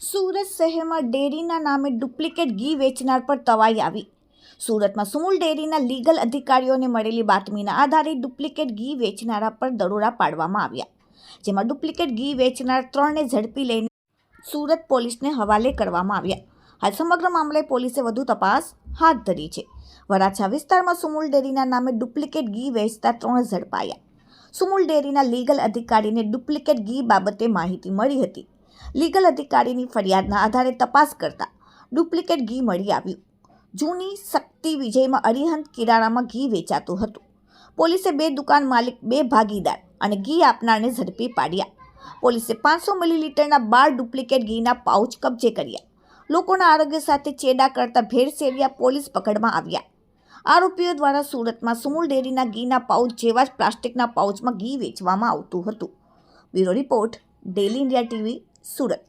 સુરત શહેરમાં ડેરીના નામે ડુપ્લિકેટ ઘી વેચનાર પર તવાઈ આવી. સુરતમાં સુમુલ ડેરીના લીગલ અધિકારીઓને મળેલી બાતમીના આધારે ડુપ્લિકેટ ઘી વેચનારા પર દરોડા પાડવામાં આવ્યા. જેમાં ડુપ્લિકેટ ઘી વેચનાર ત્રણને ઝડપી લઈને સુરત પોલીસને હવાલે કરવામાં આવ્યા. હાલ સમગ્ર મામલે પોલીસે વધુ તપાસ હાથ ધરી છે. વરાછા વિસ્તારમાં સુમુલ ડેરીના નામે ડુપ્લિકેટ ઘી વેચતા ત્રણ ઝડપાયા. સુમુલ ડેરીના લીગલ અધિકારીને ડુપ્લિકેટ ઘી બાબતે માહિતી મળી હતી. લીગલ અધિકારીની ફરિયાદના આધારે તપાસ કરતા ડુપ્લિકેટ ઘી મળી આવ્યું. જૂની શક્તિ વિજયમાં અરિહંત કિરાણામાં ઘી વેચાતું હતું. પોલીસે બે દુકાન માલિક, બે ભાગીદાર અને ઘી આપનારને ઝડપી પાડ્યા. પોલીસે પાંચસો મિલીલીટરના બાર ડુપ્લિકેટ ઘીના પાઉચ કબજે કર્યા. લોકોના આરોગ્ય સાથે ચેડા કરતા ભેળસેળિયા પોલીસ પકડમાં આવ્યા. આરોપીઓ દ્વારા સુરતમાં સુમુલ ડેરીના ઘીના પાઉચ જેવા જ પ્લાસ્ટિકના પાઉચમાં ઘી વેચવામાં આવતું હતું. Bureau report daily India TV, Surat.